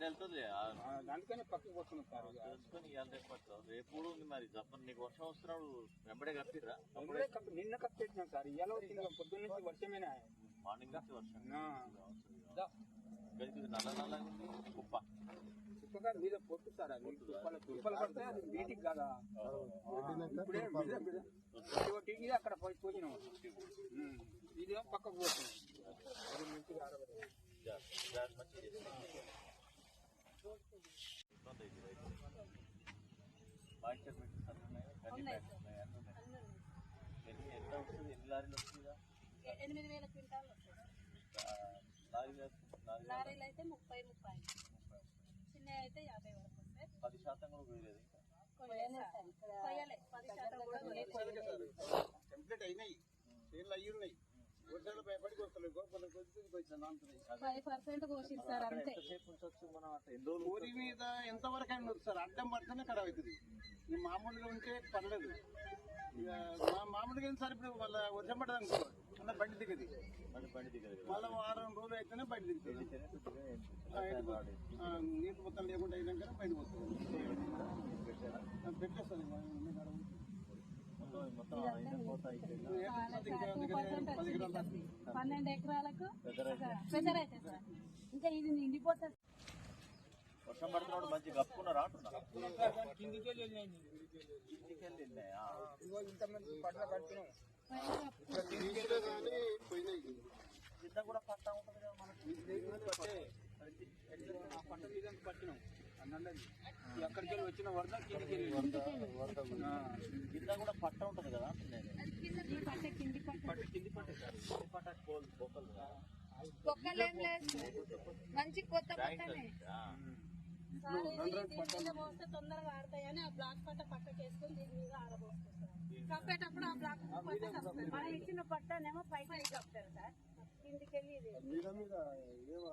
బండి వెళ్తుంది. ఆ, దానికనే పక్కకి పోతున్నాం సార్. ఇక. తెలుసుకొని ఇవాళ రేపు. రేపు కూడా ఉంది మరి. జప్పని నీకు వర్షం వస్తున్నాడు వెంబడే కప్పిర్రా ఇప్పుడే కప్పి- నిన్న కప్పెట్టినాం సార్. ఇవాళ వచ్చింది పొద్దున్న నుంచి వర్షమేనా? మార్నింగ్ నుంచి వర్షం. ఇది నల్ల నల్లగా ఉంది కుప్ప. మీద పొట్టు సార్ అది. కుప్పలు కుప్పలు పడితే అది నీటికి కదా? ఇప్పుడే ఇది అక్కడ పోయినాం. ఇదేమో పక్కకు పోతున్నాం. అది మంచిగా. ఇబ్బంది అయింది రైతు. బాయిచర్ పెట్టి సరుకు ఉన్నాయా? గడ్డి ప్యాకెట్స్ ఉన్నాయా? అన్నీ ఉన్నాయి. ఎన్ని ఎంత వస్తుంది ఎన్ని లారీలు వస్తుందా ఎనిమిది వేల క్వింటాలు వస్తాయి లారీ లారీ లారీలు అయితే ముప్పై ముప్పై చిన్నవి అయితే యాభై వరకు వస్తాయి పది శాతం కూడా పోయలేదు ఇంకా పది శాతం కూడా కొయ్యలే. టెంప్లెట్ అయినాయి ఫైవ్ పర్సెంట్ కోసిరు సార్ అంతే. ఊరి మీద ఎంత వరకు అయినా సార్. అడ్డం పడితేనే ఖరాబ్ అవుతుంది. ఈ మామూలుగా ఉంటే పర్లేదు. మామూలుగా ఏం సార్ ఇప్పుడు మళ్ళీ వర్షం పడదు అనుకో మళ్ళీ బండి దిగది. మళ్ళీ బండి దిగదు కదా. మళ్ళీ వారం రోజులు అయితేనే బండి దిగుతుంది. నీటి మొత్తం లేకుండా అయినాక బండి పోతుంది పెట్టారా? పెట్టేస్తుంది మొత్తం మొత్తం అయినా పోతా అయిపోయిందా? టూ పర్సెంట్ వచ్చింది పన్నెండు ఎకరాలకు పెద్ద రైతే సార్. ఇంకా ఇది నిండిపోతుంది వర్షం పడుతున్నాడు మంచి పట్ల కట్టినాం కింద కూడా పట్టా ఉంటుంది కదా మనకి పట్టే మీద పట్టినాం అన్నది ఎక్కడికి వెళ్ళి వచ్చిన వరద కిందికి వెళ్ళి ఆ, కింద కూడా పట్ట ఉంటుంది కదా. ఈ పంట కింది పంట పట్టు కింది పట్టే సార్ కింది పట్ట కోల్ బొక్కలు లేదు మంచి కొత్త. సార్ పోస్తే తొందరగా ఆడతాయని ఆ బ్లాక్ పట్ట పక్కకి వేసుకొని దీని మీద ఆరబోస్తారు సార్ కప్పేటప్పుడు ఆ బ్లాక్ పట్ట మనం ఇచ్చిన పట్టనేమో పైకి కప్తారు సార్. కిందికి వెళ్ళి ఇది. మీద మీద ఏవో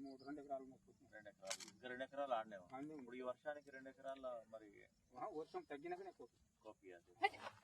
మూడు రెండు ఎకరాలు. రెండు ఎకరాలు. ఇంకా రెండు ఎకరాలు అన్నీ ఇప్పుడు ఈ వర్షానికి రెండు ఎకరాల మరి వర్షం తగ్గినాకనే కొట్టు కాపీ